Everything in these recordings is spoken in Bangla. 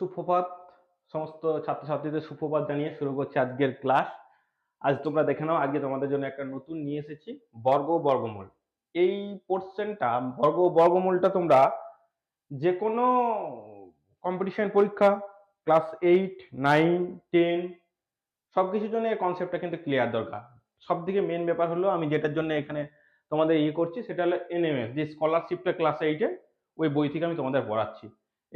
সুপ্রভাত। সমস্ত ছাত্রছাত্রীদের সুপ্রভাত জানিয়ে শুরু করছি আজকের ক্লাস। আজ তোমরা দেখে নাও, আজকে তোমাদের জন্য একটা নতুন নিয়ে এসেছি, বর্গ বর্গমূল। এই পোর্শনটা বর্গ বর্গমূলটা তোমরা যে কোনো কম্পিটিশন পরীক্ষা ক্লাস এইট নাইন টেন সব কিছুর জন্য এই কনসেপ্টটা কিন্তু ক্লিয়ার দরকার। সব থেকে মেন ব্যাপার হলো, আমি যেটার জন্য এখানে তোমাদের ইয়ে করছি, সেটা হলো এনএমএস যে স্কলারশিপটা ক্লাস এইটে ওই বই থেকে আমি তোমাদের পড়াচ্ছি।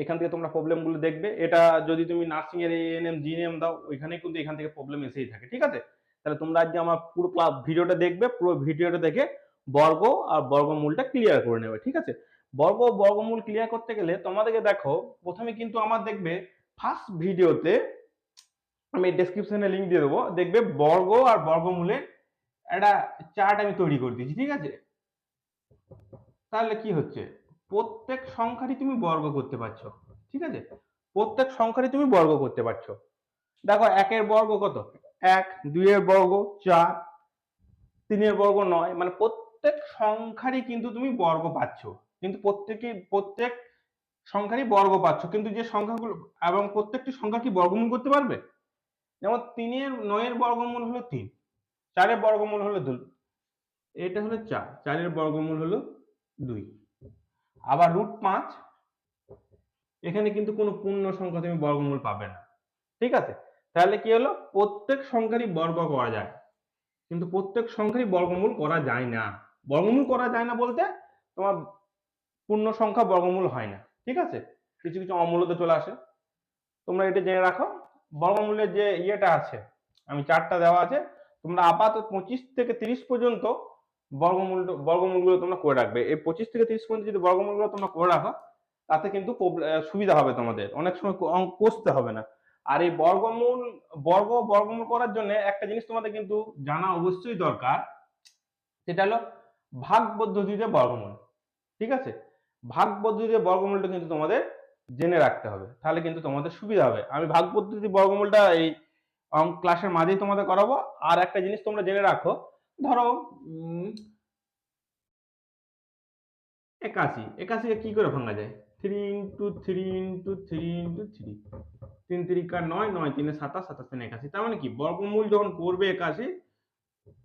এখান থেকে তোমরা প্রবলেমগুলো দেখবে। এটা যদি তুমি নার্সিং এর এএনএম জিএনএম দাও ওইখানে কিন্তু এখান থেকে প্রবলেম এসেই থাকে, ঠিক আছে? তাহলে তোমরা আজকে আমার পুরো ক্লাস ভিডিওটা দেখবে, পুরো ভিডিওটা দেখে বর্গ আর বর্গমূলটা ক্লিয়ার করে নেবে, ঠিক আছে? বর্গ বর্গমূল ক্লিয়ার করতে গেলে তোমাদেরকে দেখো, প্রথমে কিন্তু আমার দেখবে ফার্স্ট ভিডিওতে আমি ডেসক্রিপশনে লিংক দিয়ে দেবো। দেখবে বর্গ আর বর্গমূলের একটা চার্ট আমি তৈরি করে দিয়েছি, ঠিক আছে? তাহলে কি হচ্ছে? প্রত্যেক সংখ্যারই তুমি বর্গ করতে পারছ, ঠিক আছে? প্রত্যেক সংখ্যারই তুমি বর্গ করতে পারছ। দেখো, একের বর্গ কত? এক, দুইয়ের বর্গ চার, তিনের বর্গ নয় মানে প্রত্যেক সংখ্যারই কিন্তু তুমি বর্গ পাচ্ছ। কিন্তু প্রত্যেকে, প্রত্যেক সংখ্যারই বর্গ পাচ্ছ, কিন্তু যে সংখ্যাগুলো, এবং প্রত্যেকটি সংখ্যা কি বর্গমূল করতে পারবে? যেমন তিনের, নয়ের বর্গমূল হলো তিন, চারের বর্গমূল হলো দুই, এটা হলো চার, চারের বর্গমূল হলো দুই। আবার রুট পাঁচ, এখানে কিন্তু কোনো পূর্ণ সংখ্যা তুমি বর্গমূল পাবে না। ঠিক আছে? তাহলে কি হলো? প্রত্যেক সংখ্যারই বর্গ করা যায়। কিন্তু প্রত্যেক সংখ্যারই বর্গমূল করা যায় না। বর্গমূল করা যায় না বলতে তোমার পূর্ণ সংখ্যা বর্গমূল হয় না। ঠিক আছে? কিছু কিছু অমূল্যতে চলে আসে। তোমরা এটা জেনে রাখো। বর্গমূলের যে ইয়েটা আছে, আমি চারটা দেওয়া আছে, তোমরা আপাতত পঁচিশ থেকে তিরিশ পর্যন্ত বর্গমূল বর্গমূলগুলো তোমরা করে রাখবে। এই পঁচিশ থেকে তিরিশ পর্যন্ত যদি বর্গমূলগুলো তোমরা করে রাখো, তাতে কিন্তু সুবিধা হবে তোমাদের। অনেক সময় কষতে হবে না। আর এই বর্গমূল, বর্গ, বর্গমূল করার জন্য একটা জিনিস তোমাদের কিন্তু জানা অবশ্যই দরকার। সেটা হলো ভাগ পদ্ধতিতে বর্গমূল। ঠিক আছে? ভাগ পদ্ধতিতে বর্গমূলটা কিন্তু তোমাদের জেনে রাখতে হবে। তাহলে কিন্তু তোমাদের সুবিধা হবে। আমি ভাগ পদ্ধতি বর্গমূলটা এই ক্লাসের মাঝেই তোমাদের করাবো। আর একটা জিনিস তোমরা জেনে রাখো ধরো একাশি। একাশিকে কি করে ভাঙা যায়? Three into three into three into three তিন তিরিকা নয় নয় তিনে সাতাশ সাতাশ তিনে একাশি। তার মানে কি? বর্গমূল যখন করবে একাশি,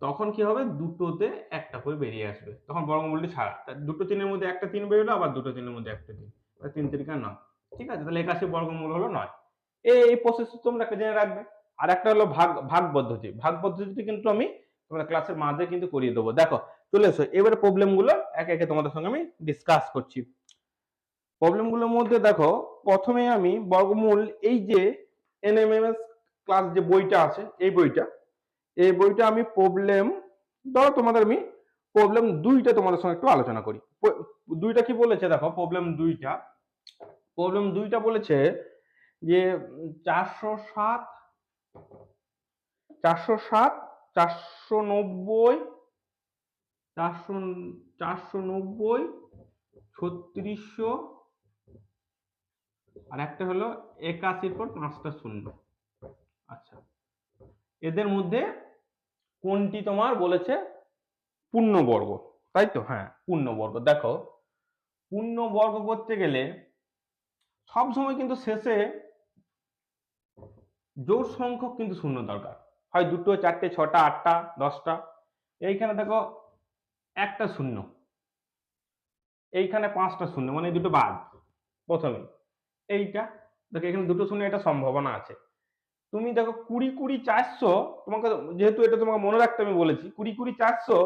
তখন কি হবে? দুটোতে একটা করে বেরিয়ে আসবে। তখন বর্গমূলটি ছাড়া। দুটো তিনের মধ্যে একটা তিন বেরোলো, আবার দুটো তিনের মধ্যে একটা তিন। তিন তিরিকা নয়। ঠিক আছে? তাহলে একাশি বর্গমূল হলো নয়। এই এই প্রসেস তোমরা একটা জেনে রাখবে। আর একটা হলো ভাগ ভাগ পদ্ধতি। ভাগ পদ্ধতিটি কিন্তু আমি তোমরা ক্লাসের মাঝে কিন্তু করিয়ে দেবো। দেখো, চলে এসো। এবারে প্রবলেমগুলো একে একে তোমাদের সঙ্গে আমি ডিসকাস করছি। প্রবলেমগুলোর মধ্যে দেখো, প্রথমে আমি বর্গমূল এই যে এনএমএমএস ক্লাস যে বইটা আছে, এই বইটা এই বইটা আমি প্রবলেম ধরো তোমাদের আমি প্রবলেম দুইটা তোমাদের সঙ্গে একটু আলোচনা করি। দুইটা কি বলেছে দেখো প্রবলেম দুইটা। প্রবলেম দুইটা বলেছে যে চারশো সাত চারশো সাত চারশো নব্বই, চারশো চারশো নব্বই, ছত্রিশশো, আর একটা হলো একাশির পর পাঁচটা শূন্য। আচ্ছা এদের মধ্যে কোনটি তোমার বলেছে? পূর্ণবর্গ, তাই তো? হ্যাঁ পূর্ণবর্গ। দেখো, পূর্ণবর্গ করতে গেলে সব সময় কিন্তু শেষে জোর সংখ্যক কিন্তু শূন্য দরকার। হয় দুটো, চারটে, ছটা, আটটা, দশটা। এইখানে দেখো একটা শূন্য। এইখানে পাঁচটা শূন্য মানে দুটো বাদ প্রথমে এইটা, দেখো এখানে দুটো শূন্য, এটা সম্ভাবনা আছে। তুমি দেখো কুড়ি কুড়ি চারশো, তোমাকে যেহেতু এটা তোমাকে মনে রাখতে আমি বলেছি, কুড়ি কুড়ি চারশো,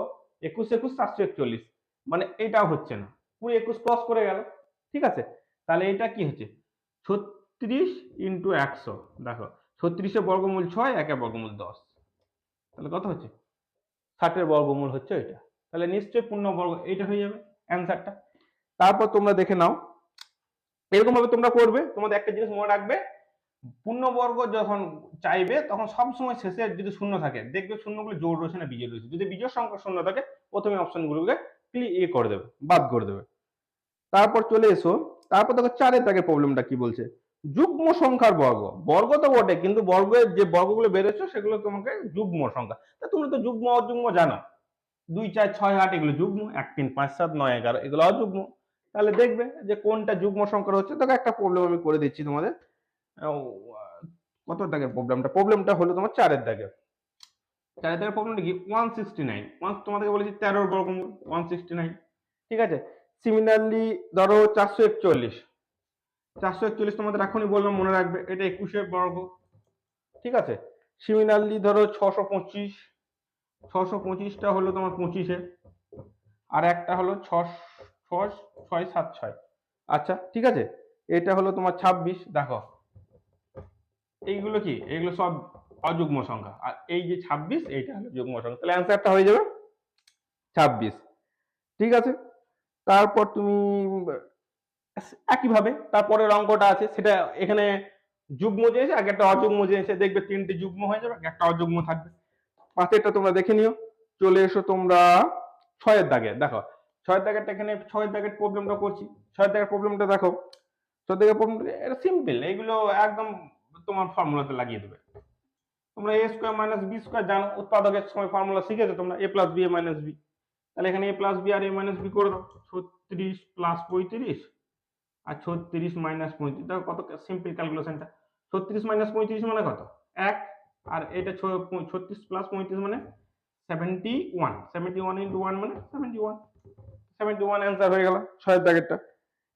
একুশ একুশ চারশো একচল্লিশ। মানে এটাও হচ্ছে না। কুড়ি একুশ ক্রস করে গেল, ঠিক আছে? তাহলে এটা কি হচ্ছে? ছত্রিশ ইন্টু একশো, দেখো। ছত্রিশে বর্গমূল ছয় একে বর্গমূল দশ। তাহলে কত হচ্ছে? ষাটের বর্গমূল হচ্ছে এটা। তাহলে নিশ্চয়ই পূর্ণ বর্গ, এইটা হয়ে যাবে অ্যান্সারটা। তারপর তোমরা দেখে নাও। এরকম ভাবে তোমরা করবে। তোমাদের একটা জিনিস মনে রাখবে পূর্ণবর্গ যখন চাইবে, তখন সব সময় শেষে যদি শূন্য থাকে, দেখবে শূন্যগুলো জোর রয়েছে না বিজয় রয়েছে। যদি বিজয় সংখ্যা শূন্য থাকে, প্রথমে অপশনগুলোকে ক্লি ইয়ে করে দেবে, বাদ করে দেবে। তারপর চলে এসো। তারপর দেখো চারের দাগে প্রবলেমটা কি বলছে? যুগ্ম সংখ্যার বর্গ। বর্গ তো বটে, কিন্তু বর্গের যে বর্গগুলো বেরোচ্ছে, সেগুলো তোমাকে যুগ্ম সংখ্যা। তা তুমি তো যুগ্ম, অযুগ্ম জানো। দুই, চার, ছয়, আট, এগুলো যুগ্ম। এক, তিন, পাঁচ, সাত, নয়, এগারো, এগুলো অযুগ্ম। তাহলে দেখবে যে কোনটা যুগ্ম সংখ্যা হচ্ছে, তোকে একটা প্রবলেম আমি করে দিচ্ছি তোমাদের। কত দাগের প্রবলেমটা প্রবলেমটা হলো তোমার চারের দাগের চারের দাগের প্রবলেমটা কি? ওয়ান সিক্সটি নাইন ওয়ান তোমাদেরকে বলেছি তেরোর বর্গমূল ওয়ান সিক্সটি নাইন ঠিক আছে? সিমিলারলি ধরো চারশো একচল্লিশ। চারশো একচল্লিশ তোমাদের এখনই বললাম, মনে রাখবে, এটা একুশে বর্গ। ঠিক আছে? সিমিলারলি ধরো ছশো পঁচিশ, ছশো পঁচিশটা হলো তোমার পঁচিশে, আর একটা হলো ছশ ছয়, সাত, ছয়। আচ্ছা ঠিক আছে? এটা হলো তোমার ছাব্বিশ, দেখো। এইগুলো কি? এগুলো সব অযুগ্ম সংখ্যা। আর এই যে ছাব্বিশ, এইটা হলো যুগ্ম সংখ্যা। তাহলে অ্যান্সারটা হয়ে যাবে? ছাব্বিশ। ঠিক আছে? তারপর তুমি একইভাবে তারপরের অঙ্কটা আছে, সেটা এখানে যুগ্ম চেয়েছে আগে একটা অযুগ্ম চেয়েছে দেখবে তিনটে যুগ্ম হয়ে যাবে একটা অযুগ্ম থাকবে। পাঁচেরটা তোমরা দেখে নিও। চলে এসো তোমরা ছয়ের দাগে। দেখো, ছয়ের দাগেরটা এখানে, ছয়ের দাগের প্রবলেমটা করছি। ছয়ের দাগের প্রবলেমটা দেখো। ছয় দাগের প্রবলেম, এটা সিম্পল এগুলো একদম তোমার ফর্মুলাতে লাগিয়ে দেবে। তোমরা A square minus B square জানো, উৎপাদকের সময় ফর্মুলা শিখেছো তোমরা A plus B A minus B তাহলে এখানে এ প্লাস বি আর এ মাইনাস বি করে দাও, ছত্রিশ প্লাস পঁয়ত্রিশ। আর ছত্রিশ মাইনাস পঁয়ত্রিশ, দেখো কত সিম্পল ক্যালকুলেশনটা ছত্রিশ মাইনাস পঁয়ত্রিশ মানে কত? এক, আর এটা ছত্রিশ প্লাস পঁয়ত্রিশ মানে seventy one seventy one into one মানে seventy one seventy one answer হয়ে গেল, ছয়ের দাগেরটা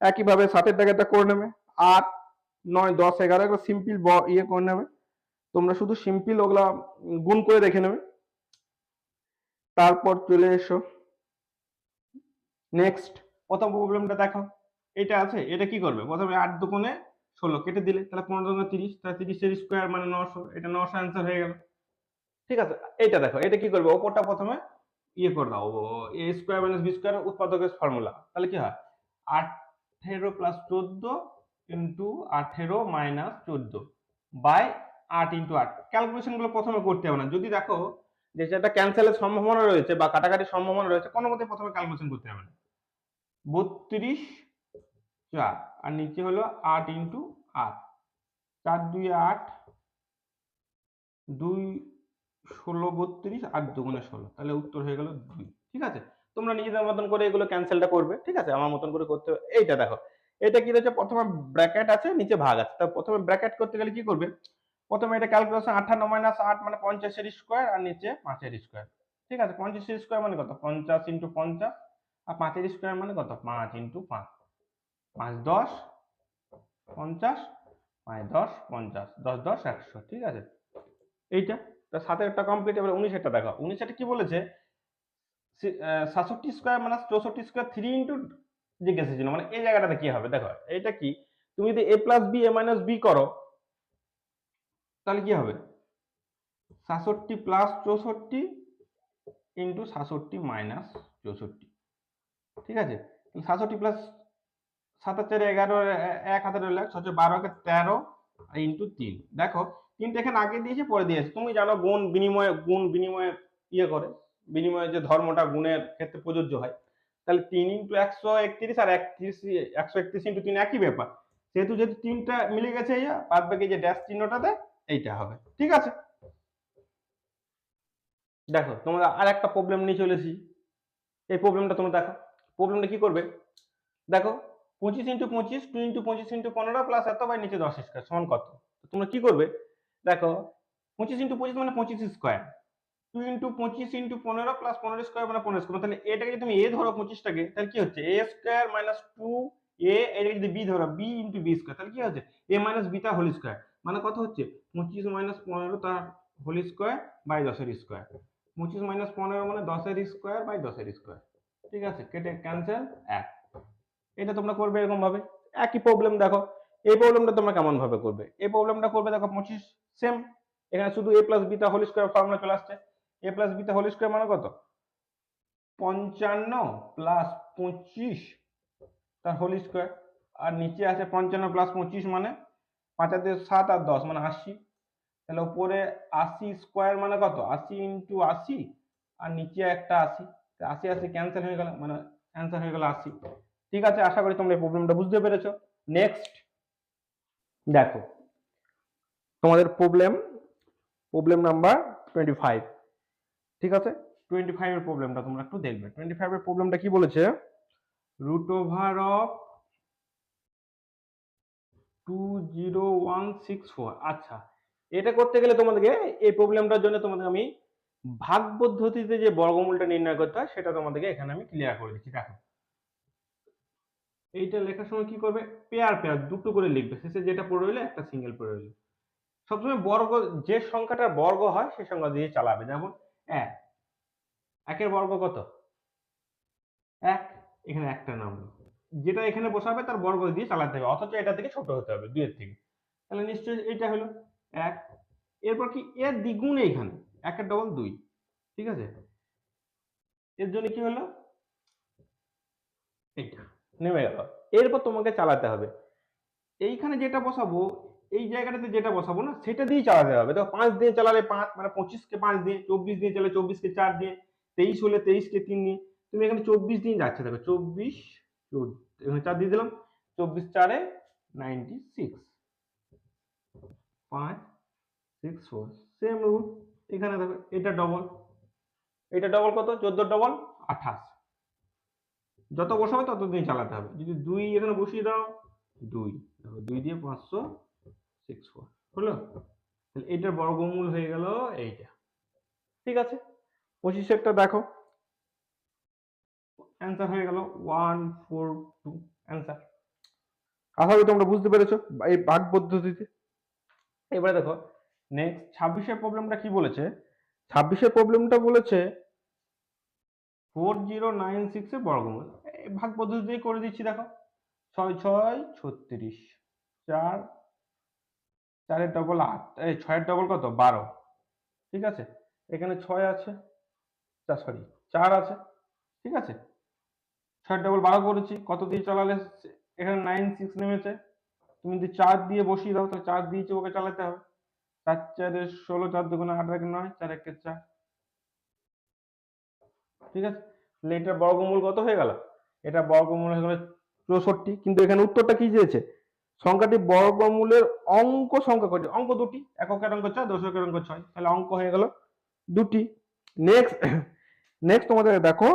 একইভাবে সাতের দাগেরটা করে নেবে, আট, নয়, দশ, এগারো, এগুলো সিম্পল ইয়ে করে নেবে। তোমরা শুধু সিম্পল ওগুলা গুণ করে দেখে নেবে। তারপর চলে এসো। নেক্সট প্রথম প্রবলেমটা দেখো এটা আছে, এটা কি করবে? প্রথমে আট দুগুণে ষোলো কেটে দিলে, তাহলে পনেরো দুগুণে তিরিশ, তাহলে তিরিশের স্কোয়ার মানে নশো, এটা নশো অ্যান্সার হয়ে গেল। ঠিক আছে এটা দেখো, এটা কি করবে? ওপরটা প্রথমে ইয়ে করে দাও A square minus B square উৎপাদকের formula তাহলে কি হয়? আঠেরো প্লাস চোদ্দ ইন্টু আঠেরো মাইনাস চোদ্দ বাই আট ইন্টু আট। ক্যালকুলেশনগুলো প্রথমে করতে হবে না। যদি দেখো যে সেটা ক্যান্সেলের সম্ভাবনা রয়েছে বা কাটাকাটির সম্ভাবনা রয়েছে, কোনো মতে প্রথমে ক্যালকুলেশন করতে হবে না। বত্রিশ চার। আর নিচে হলো আট ইন্টু আট। চার, দুই, আট। দুই, ষোলো, বত্রিশ, আট দুগুণে ষোলো। তাহলে উত্তর হয়ে গেল দুই। ঠিক আছে? তোমরা নিজেদের মতন করে এগুলো ক্যান্সেলটা করবে। ঠিক আছে? আমার মতন করে করতে এইটা দেখো। এটা কি রয়েছে প্রথমে ব্র্যাকেট আছে, নিচে ভাগ আছে। তা প্রথমে ব্র্যাকেট করতে গেলে কি করবে? প্রথমে এটা ক্যালকুলেশন আঠান্ন মাইনাস আট মানে পঞ্চাশের স্কোয়ার আর নিচে পাঁচের স্কোয়ার ঠিক আছে? পঞ্চাশের স্কোয়ার মানে কত? পঞ্চাশ ইন্টু পঞ্চাশ। আর পাঁচের স্কোয়ার মানে কত? পাঁচ ইন্টু পাঁচ। পাঁচ দশ পঞ্চাশ পাঁচ দশ পঞ্চাশ, দশ দশ একশো, ঠিক আছে? এইটা, তা একটা কমপ্লিট এবার উনিশেরটা দেখো উনিশেরটা কি বলেছে? সাতষট্টি স্কোয়ার মানে চৌষট্টি স্কোয়ার থ্রি ইন্টু জিজ্ঞাসা ছিল মানে এই জায়গাটাতে কি হবে? দেখো এটা কি? তুমি যদি A plus B A minus B করো, তাহলে কি হবে? সাতষট্টি প্লাস চৌষট্টি ইন্টু সাতষট্টি মাইনাস চৌষট্টি। ঠিক আছে? সাতষট্টি প্লাস সাতাশ চারে এগারো এক হাতে রইল হচ্ছে বারো একে তেরো ইন্টু তিন। দেখো, তিনটা এখানে আগে দিয়েছে, পরে দিয়েছে। তুমি জানো গুণ বিনিময়ে গুণ বিনিময়ে ইয়ে করে, বিনিময়ে যে ধর্মটা গুণের ক্ষেত্রে প্রযোজ্য হয়। তাহলে তিন ইন্টু একশো একত্রিশ আর একত্রিশ, একশো একত্রিশ ইন্টু তিন একই ব্যাপার। সেহেতু যেহেতু তিনটা মিলে গেছে ইয়া বাদ বাকি যে ড্যাশ চিহ্নটাতে, এইটা হবে। ঠিক আছে? দেখো তোমরা আর একটা প্রবলেম নিয়ে চলেছি। এই প্রবলেমটা তোমরা দেখো। প্রবলেমটা কি করবে? দেখো পঁচিশ ইন্টু পঁচিশ টু ইন্টু পঁচিশ ইন্টু পনেরো প্লাস এত বাই নিচে দশ স্কোয়ার সমান কত? তোমরা কি করবে? দেখো, পঁচিশ ইন্টু পঁচিশ মানে পঁচিশ স্কোয়ার টু ইন্টু পঁচিশ ইন্টু পনেরো প্লাস পনেরো স্কোয়ার মানে পনেরো স্কোয়ার তাহলে এটাকে যদি তুমি এ ধরো পঁচিশটাকে, তাহলে কি হচ্ছে? A square minus two A এটাকে যদি বি ধরো বি ইন্টু বি স্কোয়ার তাহলে কি হচ্ছে? এ মাইনাস বি তার হোল স্কোয়ার মানে কত হচ্ছে? পঁচিশ মাইনাস পনেরো তার হোল স্কোয়ার বাই দশের স্কোয়ার পঁচিশ মাইনাস পনেরো মানে দশের স্কোয়ার বাই দশের স্কোয়ার ঠিক আছে? কেটে ক্যান্সেল এক। এটা তোমরা করবে এরকম ভাবে একই প্রবলেম দেখো, এই প্রবলেমটা তোমরা কেমন ভাবে করবে? এই প্রবলেমটা করবে দেখো পঁচিশ সেম এখানে শুধু এ plus beta whole square formula চলে আসছে। এ প্লাস বিটা হোল স্কোয়ার মানে কত? পঞ্চান্ন প্লাস পঁচিশ, তার হোল স্কোয়ার আর নিচে আছে পঞ্চান্ন প্লাস পঁচিশ মানে পাঁচাতে সাত আর দশ মানে আশি। তাহলে উপরে আশি স্কোয়ার মানে কত? আশি ইন্টু আশি, আর নিচে একটা আশি। আশি আশি ক্যান্সেল হয়ে গেল মানে অ্যান্সার হয়ে গেল আশি। ঠিক আছে? আশা করি তোমরা এই প্রবলেমটা বুঝতে পেরেছ। নেক্সট দেখো। তোমাদের problem problem number twenty five ঠিক আছে? টোয়েন্টি ফাইভের প্রবলেমটা তোমরা একটু দেখবে। টোয়েন্টি ফাইভের প্রবলেমটা কি বলেছে? Root over of two zero one six four আচ্ছা এটা করতে গেলে তোমাদেরকে এই প্রবলেমটার জন্য তোমাদের আমি ভাগ পদ্ধতিতে যে বর্গমূলটা নির্ণয় করতে হয়, সেটা তোমাদেরকে এখানে আমি ক্লিয়ার করে দিচ্ছি। দেখো এইটা লেখার সময় কি করবে? পেয়ার পেয়ার দুটো করে লিখবে। শেষে যেটা পড়ে রইল, একটা সিঙ্গেল পড়ে রইল। সবসময় বর্গ, যে সংখ্যাটার বর্গ হয় সেই সংখ্যা দিয়ে চালাবে। যেমন এক। একের বর্গ কত? এক। এখানে একটা নামলো যেটা এখানে বসাবে, তার বর্গ দিয়ে চালাতে হবে। অথচ এটা থেকে ছোট হতে হবে, দুইয়ের থেকে। তাহলে নিশ্চয়ই এটা হলো এক। এরপর কি? এর দ্বিগুণ এইখানে। একের ডবল দুই। ঠিক আছে? এর জন্য কি হলো? এইটা। নেমে গেল। এরপর তোমাকে চালাতে হবে। এইখানে যেটা বসাবো, এই জায়গাটাতে যেটা বসাবো না, সেটা দিয়েই চালাতে হবে। দেখো, পাঁচ দিয়ে চালালে পাঁচ মানে পঁচিশকে পাঁচ দিয়ে চব্বিশ দিয়ে চালালে চব্বিশকে চার দিয়ে তেইশ হলে তেইশকে তিন দিয়ে তুমি এখানে চব্বিশ দিন যাচ্ছে। দেখো, চব্বিশ, চোদ্দ চার দিয়ে দিলাম, চব্বিশ চারে নাইনটি সিক্স পাঁচ সিক্স ফোর সেম রুল এখানে দেখো, এটা ডবল এটা ডবল কত? চোদ্দ ডবল আঠাশ। যত বসাবে তত দিন চালাতে হবে। যদি দুই এখানে বসিয়ে দাও, দুই। দুই দিয়ে পাঁচশো সিক্স ফোর হলো? তাহলে এটার বর্গমূল হয়ে গেল এইটা। ঠিক আছে? পঁচিশেরটা দেখো। অ্যান্সার হয়ে গেল ওয়ান ফোর টু অ্যান্সার আশা করি তোমরা বুঝতে পেরেছ এই ভাগ পদ্ধতিতে। এবারে দেখো নেক্সট ছাব্বিশের প্রবলেমটা কি বলেছে? ছাব্বিশের প্রবলেমটা বলেছে ফোর জিরো নাইন সিক্স এর বর্গমূল ভাগ পদ্ধতিতেই করে দিচ্ছি, দেখো। ছয় ছয়, ছত্রিশ, চার, চারের ডবল আট, এই ছয়ের ডবল কত? বারো। ঠিক আছে? এখানে ছয় আছে সরি চার আছে। ঠিক আছে? ছয়ের ডবল বারো করেছি, কত দিয়ে চালালে? এখানে নাইন সিক্স নেমেছে। তুমি যদি চার দিয়ে বসিয়ে দাও, তাহলে চার দিয়েছে ওকে চালাতে হবে। চার, চারের ষোলো, চার দুগুণে আট একে নয়, চার একে চার। ঠিক আছে? তাহলে এটার বর্গমূল কত হয়ে গেল? এটা বর্গমূল হয়ে গেল চৌষট্টি। কিন্তু এখানে উত্তরটা কি চেয়েছে সংখ্যাটি বর্গমূলের অঙ্ক সংখ্যা করছে অঙ্ক দুটি। এককের অঙ্ক ছয় দশকের অঙ্ক ছয়। তাহলে অঙ্ক হয়ে গেল দুটি। নেক্সট নেক্সট তোমাদের দেখো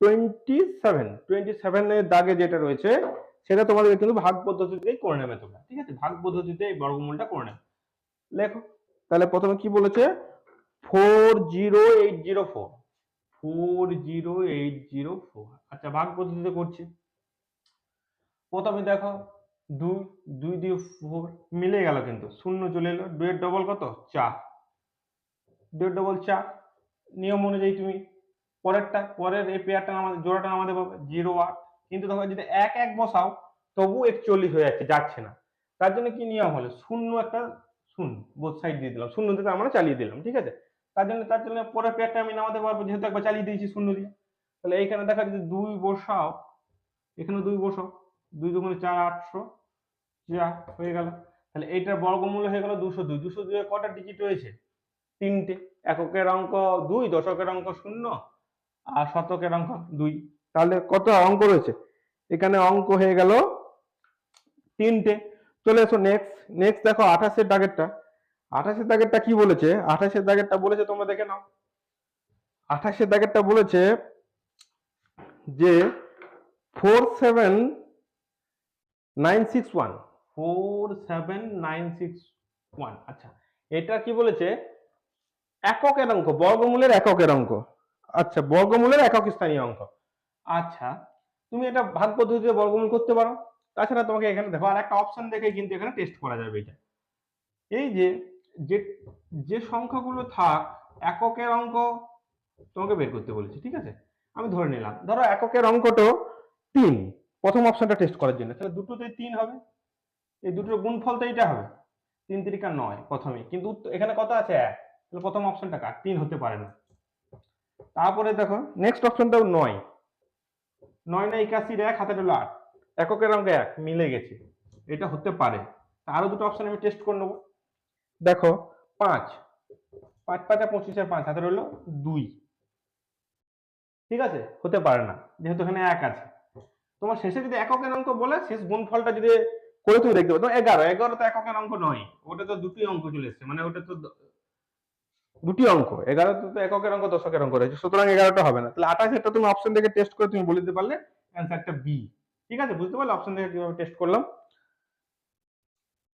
টোয়েন্টি সেভেন টোয়েন্টি সেভেনের দাগে যেটা রয়েছে, সেটা তোমাদের কিন্তু ভাগ পদ্ধতিতেই করে নেবে তোমরা। ঠিক আছে? ভাগ পদ্ধতিতে এই বর্গমূলটা করে নেবে। লেখো। তাহলে প্রথমে কি বলেছে? Four zero eight zero four four zero eight zero four আচ্ছা ভাগ পদ্ধতিতে করছি। প্রথমে দেখো, দুই দুই দিয়ে ফোর মিলে গেল কিন্তু, শূন্য চলে এলো। দুয়ের ডবল কত? চার। দুয়ের ডবল চার। নিয়ম অনুযায়ী তুমি পরেরটা, পরের এই পেয়ারটা আমাদের, জোড়াটা আমাদের পাবে জিরো আট কিন্তু দেখো, যদি এক এক বসাও তবু একচল্লিশ হয়ে যাচ্ছে যাচ্ছে না। তার জন্য কি নিয়ম হলো? শূন্য একটা শূন্য বোধ সাইড দিয়ে দিলাম। শূন্য দিয়ে আমরা চালিয়ে দিলাম, ঠিক আছে? তার জন্য তার জন্য পরের পেয়ারটা আমি নামাতে পারব, যেহেতু একবার চালিয়ে দিয়েছি শূন্য দিয়ে তাহলে এইখানে দেখা যদি দুই বসাও। এখানে দুই বসাও দুই দুগুণে চার, আটশো। যা, হয়ে গেল। তাহলে এইটার বর্গমূল হয়ে গেল দুশো দুই। দুশো দুই কটা ডিজিট রয়েছে? তিনটে। এককের অঙ্ক দুই, দশকের অঙ্ক শূন্য, আর শতকের অঙ্ক দুই। তাহলে কত অঙ্ক রয়েছে? এখানে অঙ্ক হয়ে গেল তিনটে। চলে এসো নেক্সট নেক্সট দেখো আঠাশের দাগেরটা আঠাশের দাগেরটা কি বলেছে? আঠাশের দাগেরটা বলেছে, তোমরা দেখে নাও। আঠাশের দাগেরটা বলেছে যে four seven nine six one. Four seven nine six one. আচ্ছা এটা কি বলেছে? এককের অঙ্ক, বর্গমূলের এককের অঙ্ক। আচ্ছা বর্গমূলের একক স্থানীয় অঙ্ক। আচ্ছা তুমি এটা ভাগ পদ্ধতিতে বর্গমূল করতে পারো। তাছাড়া তোমাকে এখানে দেখো আর একটা অপশন দেখে কিন্তু এখানে টেস্ট করা যাবে এটা। এই যে যে যে সংখ্যাগুলো থাক, এককের অঙ্ক তোমাকে বের করতে বলেছি, ঠিক আছে? আমি ধরে নিলাম, ধরো এককের অঙ্কটা তিন, প্রথম অপশনটা টেস্ট করার জন্য, তাহলে দুটোতে তিন হবে, এই দুটোর গুণফল তো এইটা হবে, তিন তিরিকা নয় প্রথমে কিন্তু এখানে কত আছে এক? তাহলে প্রথম অপশনটা কাট তিন হতে পারে না। তারপরে দেখো নেক্সট অপশনটাও নয় নয় না একাশির এক হাতে হলো আট, এককের অঙ্ক এক, মিলে গেছে, এটা হতে পারে আরও দুটো অপশন আমি টেস্ট করে নেব। দেখো, পাঁচ। পাঁচ, পাঁচা পঁচিশের পাঁচ, হাতে রইল দুই। ঠিক আছে? হতে পারে না, যেহেতু এখানে এক আছে। তোমার শেষে যদি এককের অঙ্ক বলে, শেষ গুণফলটা যদি করে তুমি দেখতে পাবে এগারো এগারো তো এককের অঙ্ক নয়, ওটা তো দুটি অঙ্ক চলে এসছে মানে ওটা তো দুটি অঙ্ক, এগারো তো এককের অঙ্ক, দশকের অঙ্ক রয়েছে, সুতরাং এগারোটা হবে না। তাহলে আঠাশ এটা তুমি অপশন দেখে টেস্ট করে তুমি বলে দিতে পারলে অ্যান্সারটা বি ঠিক আছে? বুঝতে পারলে অপশন দেখে কীভাবে টেস্ট করলাম?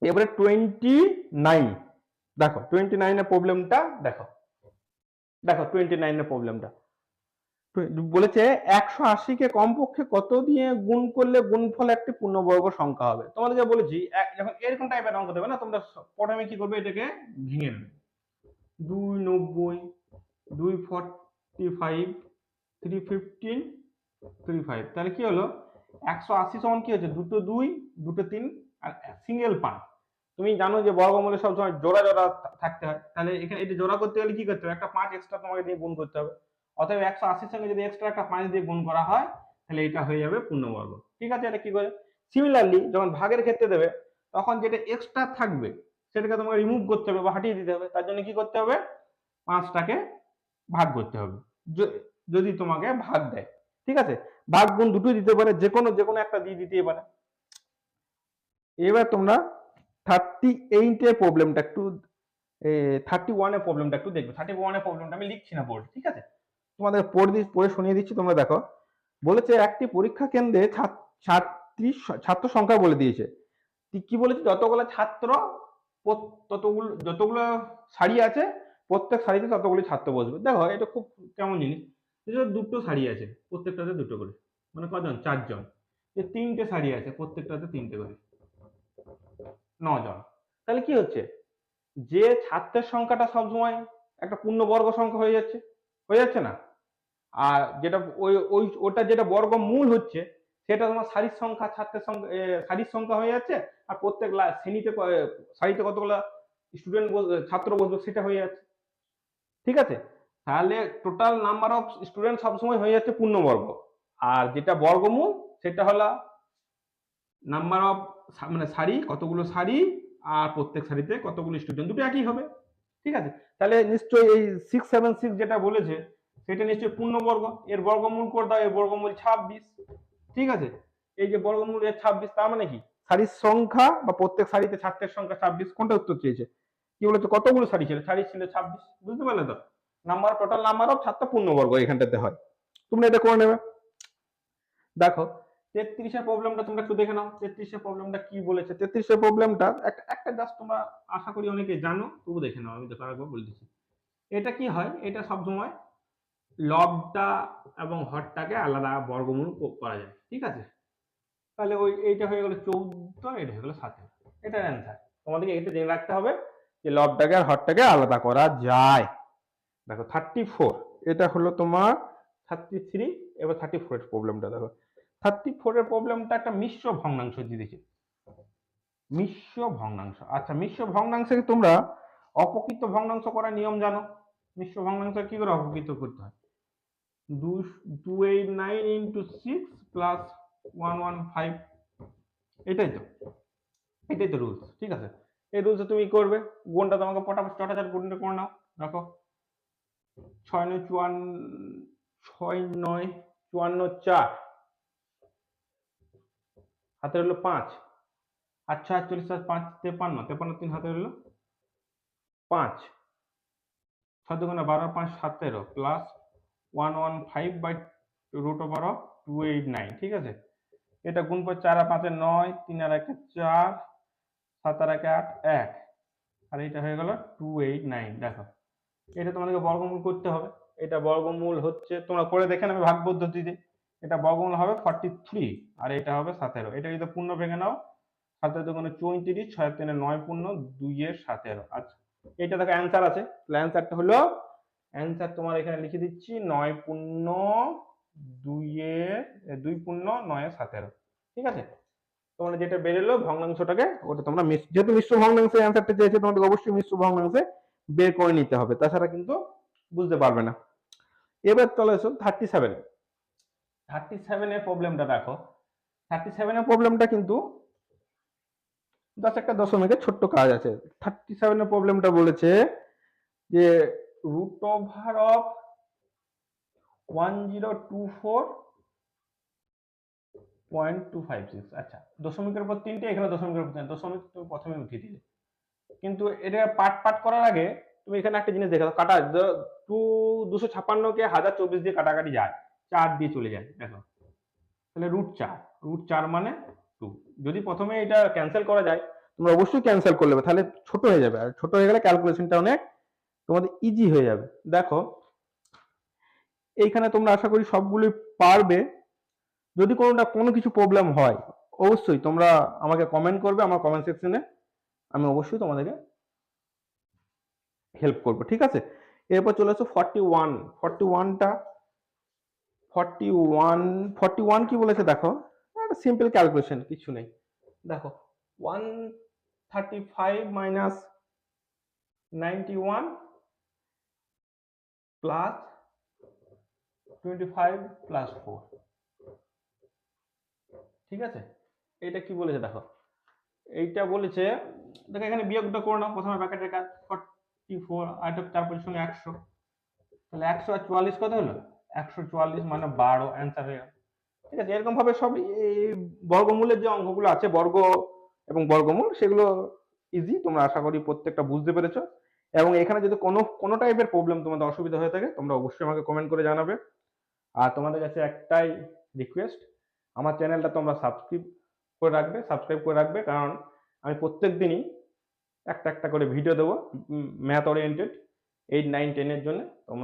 এবারে টোয়েন্টি নাইন দেখো টোয়েন্টি নাইনের প্রবলেমটা দেখো। দেখো টোয়েন্টি নাইনের প্রবলেমটা বলেছে একশো আশিকে কমপক্ষে কত দিয়ে গুণ করলে গুণফল একটি পূর্ণবর্গ সংখ্যা হবে? তোমাদেরকে বলেছি যখন এরকম টাইপের অঙ্ক দেবে না, তোমরা প্রথমে কি করবে এটাকে ভেঙে নেবে। দুই নব্বই, দুই forty five three fifteen three five তাহলে কি হলো? একশো আশি সমান কি হচ্ছে? দুটো দুই, দুটো তিন, আর সিঙ্গেল পাঁচ তুমি জানো যে বর্গমূলে সবসময় জোড়া জোড়া থাকতে হয়। তাহলে এখানে এটা জোড়া করতে গেলে কি করতে হবে? একটা পাঁচ এক্সট্রা তোমাকে দিয়ে গুণ করতে হবে। অতএব একশো আশির সঙ্গে যদি এক্সট্রা একটা পাঁচ দিয়ে গুণ করা হয়, তাহলে এটা হয়ে যাবে পূর্ণবর্গ। ঠিক আছে? এটা কি করে? সিমিলারলি যখন ভাগের ক্ষেত্রে দেবে, তখন যেটা এক্সট্রা থাকবে, সেটাকে তোমাকে রিমুভ করতে হবে বা হাটিয়ে দিতে হবে। তার জন্য কি করতে হবে? পাঁচটাকে ভাগ করতে হবে। যদি তোমাকে ভাগ দেয়। ঠিক আছে? ভাগ গুণ দুটোই দিতে পারে যে কোনো যে কোনো একটা দিয়ে দিতেই পারে। এবার তোমরা থার্টি এইটের প্রবলেমটা একটু থার্টি ওয়ানের প্রবলেমটা একটু দেখবে। থার্টি ওয়ানের প্রবলেমটা আমি লিখছি না বোর্ড ঠিক আছে? তোমাদের পড়ে পড়ে শুনিয়ে দিচ্ছি, তোমরা দেখো। বলেছে একটি পরীক্ষা কেন্দ্রে ছাত- ছাত্রী ছাত্র সংখ্যা বলে দিয়েছে। কি- বলেছে? যতগুলো ছাত্র ততগুলো, যতগুলো শাড়ি আছে, প্রত্যেক শাড়িতে ততগুলি ছাত্র বসবে। দেখো, এটা খুব কেমন জিনিস? দুটো শাড়ি আছে, প্রত্যেকটাতে দুটো করে। মানে কজন? চারজন। তিনটে শাড়ি আছে, প্রত্যেকটাতে তিনটে করে। নজন। তাহলে কি হচ্ছে? যে ছাত্রের সংখ্যাটা সবসময় একটা পূর্ণবর্গ সংখ্যা হয়ে যাচ্ছে। হয়ে যাচ্ছে না? আর যেটা ওই ওই ওটা যেটা বর্গমূল হচ্ছে সেটা তোমার সারির সংখ্যা ছাত্রের সংখ্যা এ, সারির সংখ্যা হয়ে যাচ্ছে আর প্রত্যেক শ্রেণীতে সারিতে কতগুলো স্টুডেন্ট ছাত্র বসবে সেটা হয়ে যাচ্ছে। ঠিক আছে? তাহলে টোটাল নাম্বার অফ স্টুডেন্ট সবসময় হয়ে যাচ্ছে পূর্ণবর্গ। আর যেটা বর্গমূল সেটা হলো নাম্বার অফ মানে সারি, কতগুলো সারি আর প্রত্যেক সারিতে কতগুলো স্টুডেন্ট দুটো একই হবে। ঠিক আছে? তাহলে নিশ্চয়ই এই সিক্স সেভেন সিক্স যেটা বলেছে, সেটা নিশ্চয়ই পূর্ণবর্গ। এর বর্গমূল করে দাও, এর বর্গমূল ছাব্বিশ। ঠিক আছে? এই যে বর্গমূল এর ছাব্বিশ, তার মানে কি? সারির সংখ্যা বা প্রত্যেক সারিতে ছাত্রের সংখ্যা ছাব্বিশ, কোনটা উত্তর চেয়েছে? কি বলেছে? কতগুলো সারি ছিল? সারি ছিল ছাব্বিশ। বুঝতে পারলে তো? নাম্বার টোটাল নাম্বার অফ ছাত্র পূর্ণবর্গ এখানটাতে হয়। তোমরা এটা করে নেবে। দেখো তেত্রিশের প্রবলেমটা তোমরা একটু দেখে নাও। তেত্রিশের প্রবলেমটা কি বলেছে? তেত্রিশের প্রবলেমটা একটা একটা জাস্ট তোমরা আশা করি অনেকে জানো, তবু দেখে নাও, আমি দেখো আরেকবার বলে দিচ্ছি। এটা কি হয়? এটা সবসময় লবটা এবং হরটাকে আলাদা বর্গমূল করা যায়, ঠিক আছে? তাহলে ওই, এইটা হয়ে গেল চৌদ্দ, এটা হয়ে গেল সতেরো। এটার অ্যান্সার তোমাদেরকে এটা জেনে রাখতে হবে যে লবটাকে আর হরটাকে আলাদা করা যায়। দেখো থার্টি ফোর এটা হলো তোমার থার্টি থ্রি এবার থার্টি ফোর প্রবলেমটা দেখো। থার্টি ফোর এর প্রবলেমটা একটা মিশ্র ভগ্নাংশ দিয়েছে মিশ্র ভগ্নাংশ। আচ্ছা মিশ্র ভগ্নাংশকে তোমরা অপকৃত ভগ্নাংশ করার নিয়ম জানো। মিশ্র ভগ্নাংশ কি করে অপকৃত করতে হয়? Two eight nine into six plus one one five এটাই তো। এটাই তো রুলস ঠিক আছে? এই রুলসে তুমি করবে, গুণটা তোমাকে পটাপট চটাচট গুণটা করে নাও, রাখো। ছয় নয় চুয়ান্ন, ছয় নয় চুয়ান্ন চার। হাতে হলো পাঁচ। আচ্ছা আটচল্লিশ আর পাঁচ, তেপান্ন। তেপান্ন তিন হাতে হলো পাঁচ। ছয় দুগুণে বারো, পাঁচ সতেরো plus one one, five by root over of two eight nine, ঠিক আছে? এটা গুণ পর চার পাঁচে নয়, তিন আর একে চার, সাত আর একে আট, এক। আর এটা হয়ে গেল টু এইট নাইন, দেখো। এটা তোমাদেরকে বর্গমূল করতে হবে। এটা বর্গমূল হচ্ছে, তোমরা করে দেখে নেবে ভাগ পদ্ধতিতে এটা বর্গমূল হবে ফর্টি থ্রি আর এটা হবে সতেরো। এটা যদি পূর্ণ ভেঙে নাও সাতের দোকানে চৌত্রিশ ছয় তিনে নয় পূর্ণ দুইয়ের সতেরো। আচ্ছা এটা দেখো অ্যান্সার আছে। অ্যান্সারটা হলো অ্যান্সার তোমার এখানে লিখে দিচ্ছি নয় পূর্ণ দুইয়ের এ, দুই পূর্ণ নয়ের সতেরো। ঠিক আছে? তোমরা যেটা বেরোলো ভগ্নাংশটাকে ওটা তোমরা যেহেতু মিশ্র ভগ্নাংশের অ্যান্সারটা চেয়েছে তোমাদের অবশ্যই মিশ্র ভগ্নাংশে বের করে নিতে হবে। তাছাড়া কিন্তু বুঝতে পারবে না। এবার চলে এসো থার্টি সেভেন থার্টি সেভেনের প্রবলেমটা দেখো। থার্টি সেভেনের প্রবলেমটা কিন্তু জাস্ট একটা দশমিকের ছোট্ট কাজ আছে। থার্টি সেভেনের প্রবলেমটা বলেছে যে root of one zero two four point two five six আচ্ছা দশমিকের উপর তিনটে, এখানে দশমিকের উপর দশমিক তুমি প্রথমে উঠিয়ে দিলে। কিন্তু এটা পাট পাট করার আগে তুমি এখানে একটা জিনিস দেখো কাটা টু দুশো ছাপ্পান্নকে হাজার চব্বিশ দিয়ে কাটাকাটি যায়। চার দিয়ে চলে যায়, দেখো। তাহলে রুট চার রুট চার মানে টু যদি প্রথমে এটা ক্যান্সেল করা যায়, তোমরা অবশ্যই ক্যান্সেল করে নেবে, তাহলে ছোট হয়ে যাবে। আর ছোট হয়ে গেলে ক্যালকুলেশনটা অনেক তোমাদের ইজি হয়ে যাবে। দেখো, এইখানে তোমরা আশা করি সবগুলি পারবে। যদি কোনোটা, কোনো কিছু প্রবলেম হয়, অবশ্যই তোমরা আমাকে কমেন্ট করবে, আমার কমেন্ট সেকশনে আমি অবশ্যই তোমাদেরকে হেল্প করব, ঠিক আছে? এরপর চলে আসো ফর্টি ওয়ান ফর্টি ওয়ানটা ফর্টি ওয়ান ফর্টি ওয়ান কি বলেছে দেখো? একটা সিম্পল ক্যালকুলেশন কিছু নেই। দেখো one thirty five minus ninety one plus twenty five plus four ঠিক আছে? এটা কি বলেছে দেখো? এইটা বলেছে, দেখো এখানে বিয়োগটা করে নাও, প্রথমে ব্র্যাকেটের কাজ ফর্টি ফোর আর পঁচিশ সঙ্গে একশো। তাহলে একশো আর চুয়াল্লিশ কত হলো? একশো চুয়াল্লিশ মানে বারো অ্যান্সার হয়ে গেল ঠিক আছে এরকম ভাবে সব এই বর্গমূলের যে অঙ্কগুলো আছে বর্গ এবং বর্গমূল সেগুলো ইজি তোমরা আশা করি প্রত্যেকটা বুঝতে পেরেছ। এবং এখানে যদি কোনো কোনো টাইপের প্রবলেম তোমাদের অসুবিধা হয়ে থাকে তোমরা অবশ্যই আমাকে কমেন্ট করে জানাবে। আর তোমাদের কাছে একটাই রিকোয়েস্ট আমার চ্যানেলটা তোমরা সাবস্ক্রাইব করে রাখবে সাবস্ক্রাইব করে রাখবে কারণ আমি প্রত্যেক দিনই একটা একটা করে ভিডিও দেবো ম্যাথ ওরিয়েন্টেড এইট নাইন টেনের জন্য। তোমরা